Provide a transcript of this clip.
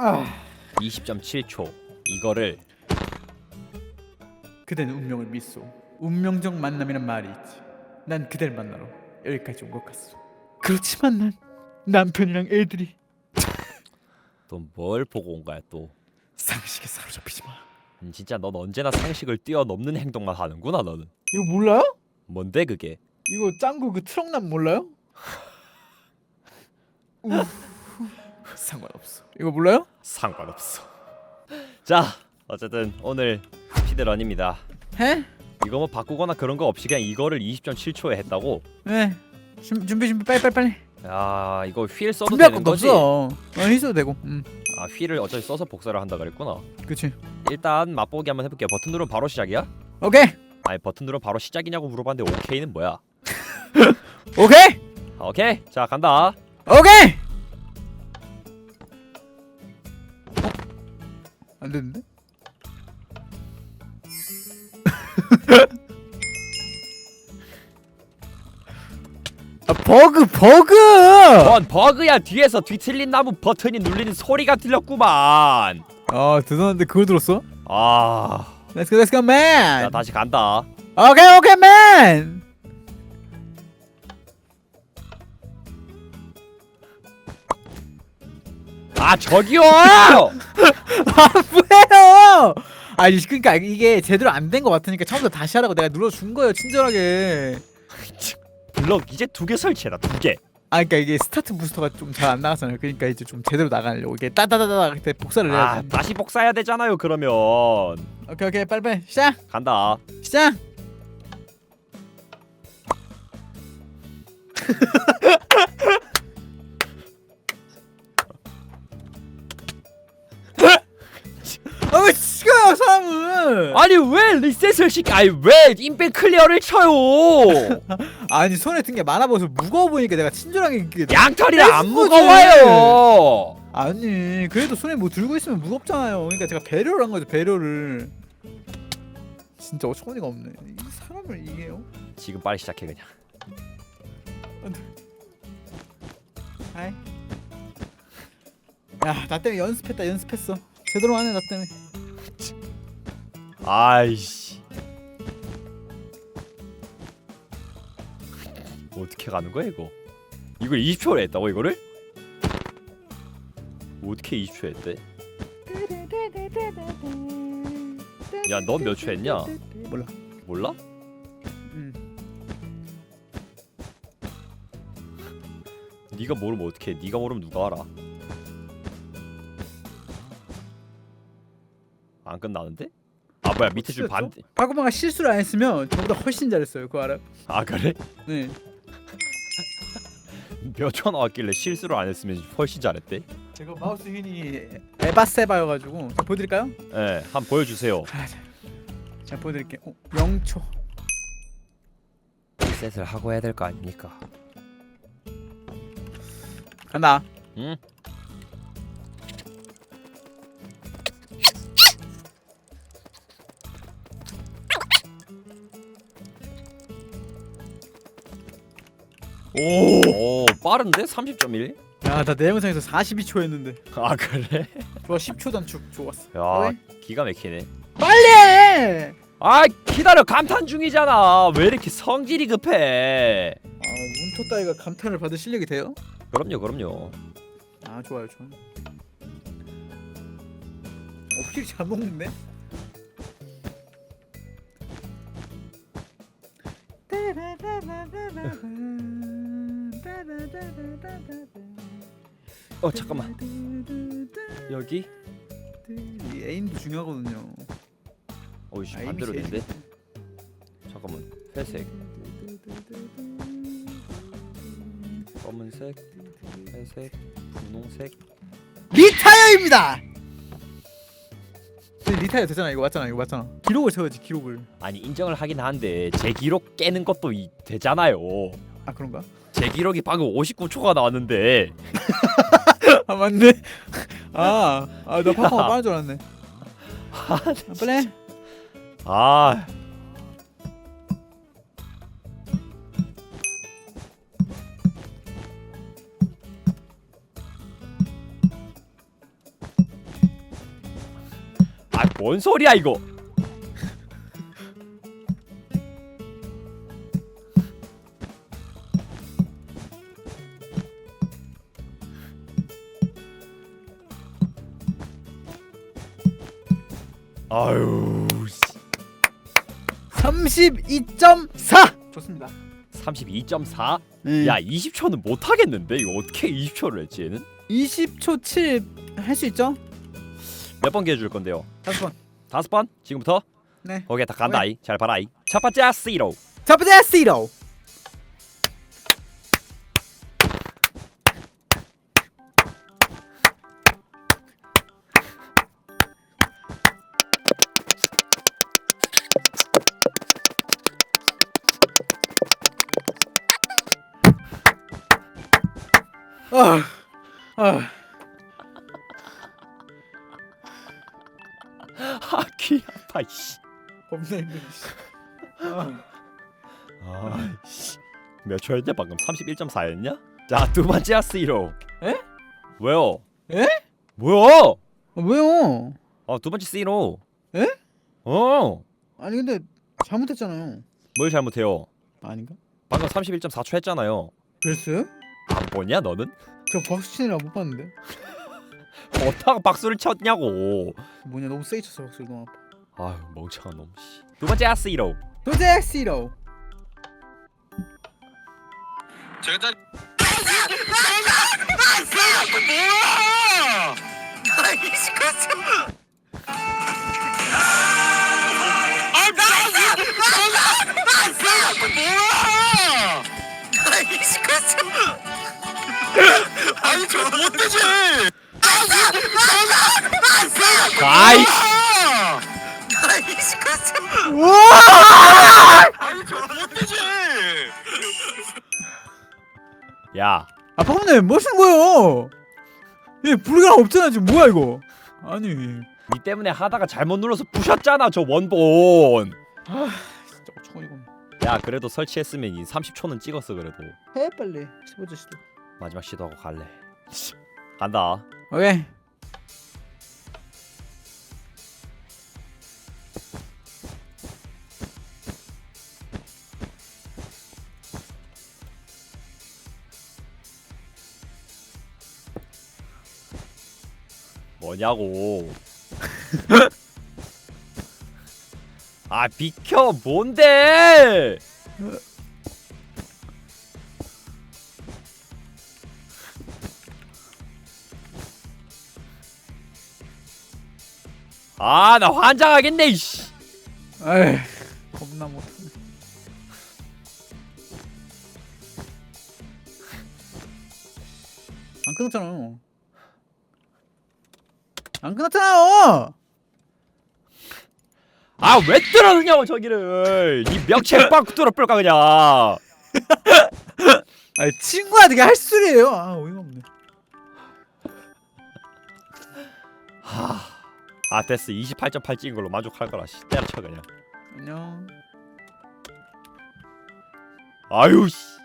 아, 20.7초 이거를 그대는 운명을 믿소. 운명적 만남이란 말이 있지. 난 그댈 만나러 여기까지 온 것 같소. 그렇지만 난 남편이랑 애들이 또 뭘 보고 온 거야 또 상식에 사로잡히지 마. 음, 진짜 넌 언제나 상식을 뛰어넘는 행동만 하는구나 너는 이거 몰라요? 뭔데 그게 이거 짱구 그 트럭남 몰라요? 우, 상관없어. 이거 몰라요? 상관없어 자 어쨌든 오늘 피드런입니다 해? 이거 뭐 바꾸거나 그런 거 없이 그냥 이거를 20.7초에 했다고 네. 준, 준비 준비 빨리 빨리 빨리. 야 이거 휠 써도 준비할 되는 것도 거지? 없어. 어, 있어도 되고. 음, 아 휠을 어차피 써서 복사를 한다 그랬구나 그렇지. 일단 맛보기 한번 해볼게요 버튼 누르면 바로 시작이야? 오케이, 아니 버튼 누르면 바로 시작이냐고 물어봤는데 오케이는 뭐야? 오케이, 아, 오케이 자 간다 오케이. 안 되는데? 아 버그 버그. 뭔 버그야 뒤에서 뒤틀린 나무 버튼이 눌리는 소리가 들렸구만 아 대단한데 그걸 들었어? 아... Let's go, let's go, 자 man. 다시 간다 오케이, 오케이, man. 아 저기요! 아 뭐예요? 아니 그러니까 이게 제대로 안 된 것 같으니까 처음부터 다시 하라고 내가 눌러준 거예요 친절하게. 블럭 이제 두 개 설치해라 두 개 아 그러니까 이게 스타트 부스터가 좀 잘 안 나가잖아요. 그러니까 이제 좀 제대로 나가려고 이게 따다다다 그때 복사를 아 해야지. 다시 복사해야 되잖아요 그러면 오케이 오케이 빨리빨리 시작 간다 시작. 아니 왜 리셋을 시켜 아니 왜 인벤 클리어를 쳐요? 아니 손에 든 게 많아 보여서 무거워 보니까 내가 친절하게 이렇게 양털이라 안 거지. 무거워요. 아니 그래도 손에 뭐 들고 있으면 무겁잖아요. 그러니까 제가 배려를 한 거죠 배려를. 진짜 어처구니가 없네. 이 사람을 이게요? 지금 빨리 시작해 그냥. 아이. 야나 때문에 연습했다 연습했어. 제대로 하네 나 때문에 아이씨 어떻게 가는 거야 이거 이걸 20초를 했다고 이거를? 어떻게 20초 했대? 야, 넌 몇 초 했냐? 몰라 몰라? 음. 네가 모르면 어떻게 해? 네가 모르면 누가 알아? 안 끝나는데? 아 뭐야 밑에 줄 반... 파고마가 실수를 안 했으면 저보다 훨씬 잘했어요 그거 알아? 아 그래? 네 몇초 나왔길래 실수를 안 했으면 훨씬 잘했대? 제가 마우스 휠이 에바세바여가지고 자 보여드릴까요? 예, 한번 보여주세요 아, 자, 자 보여드릴게요 어, 0초 리셋을 하고 해야 될 거 아닙니까? 간다 응? 오, 오 빠른데? 30.1? 야나 내 영상에서 42초 했는데 아 그래? 좋아 10초 단축 좋았어 야 왜? 기가 막히네 빨리 해! 아 기다려 감탄 중이잖아 왜 이렇게 성질이 급해 아 문토 따위가 감탄을 받을 실력이 돼요? 그럼요 그럼요 아 좋아요 좋아요 어 휠이 잘 먹는데? 어 잠깐만. 여기? 이 에임도 중요하거든요. 어이씨 아, 반대로 이미 된대 잠깐만 회색. 검은색 회색 분홍색. 리타이어입니다! 네, 리타이어 되잖아 이거 맞잖아 이거 맞잖아. 기록을 세워야지 기록을. 아니 인정을 하긴 한데 제 기록 깨는 것도 이, 되잖아요. 아 그런가? 제 기록이 방금 59초가 나왔는데. 아 맞네. 아 아나 파파가 빠른 줄 알았네. 아, 빨리 해. 아뭔 소리야 이거 아유 씨. 32.4 좋습니다 32.4? 네. 야 20초는 못 하겠는데 이거 어떻게 20초를 했지 얘는? 20초 7 할 수 있죠? 몇 번 기회 줄 건데요? 다섯 번 다섯 번? 지금부터? 네. 거기에 다 간다이 잘 봐라이 첫 번째 시로 첫 번째 시로 아, 아, 아귀 아파 씨 겁나 힘들어. 아. 아이씨 몇 초였냐 방금 31.4였냐? 자 두 번째 시로 에? 왜요? 에? 뭐야? 아, 왜요? 어두 번째 시로 에? 어? 아니 근데 잘못했잖아요. 뭘 잘못해요? 아닌가? 방금 31.4초 했잖아요 그랬어요? 안 보냐 너는? 저 박수 치느라 못 봤는데. 어디다가 박수를 쳤냐고 뭐냐 너무 세게 쳤어 박수 너무 아파. 아유 멍청한 놈 씨. 두 번째 시로 도제 시로. 제가 짜 아니 저 못되지 아이씨 아니 저 못되지 야아 파운님 뭐 하시는 거예요? 얘 불가능 없잖아 지금 뭐야 이거? 아니 니 때문에 하다가 잘못 눌러서 부셨잖아 저 원본 진짜 어처구니가 없네. 야 그래도 설치했으면 이 30초는 찍었어 그래도 해 빨리 세 번째 시도. 마지막 시도하고 갈래 간다. 오케이. 뭐냐고. 아 비켜. 뭔데 아 나 환장하겠네 이씨 에이 겁나 못하네. 안 끊었잖아요. 안 끊었잖아요. 아 왜 뚫어느냐고 저기를 이 명체 빵 뚫어 뺄까 그냥 아니 친구야 되게 할 소리예요. 아 어이가 없네. 아 됐어 28.8 찍은 걸로 만족할 거라 씨 때려쳐 그냥 안녕. 아유 씨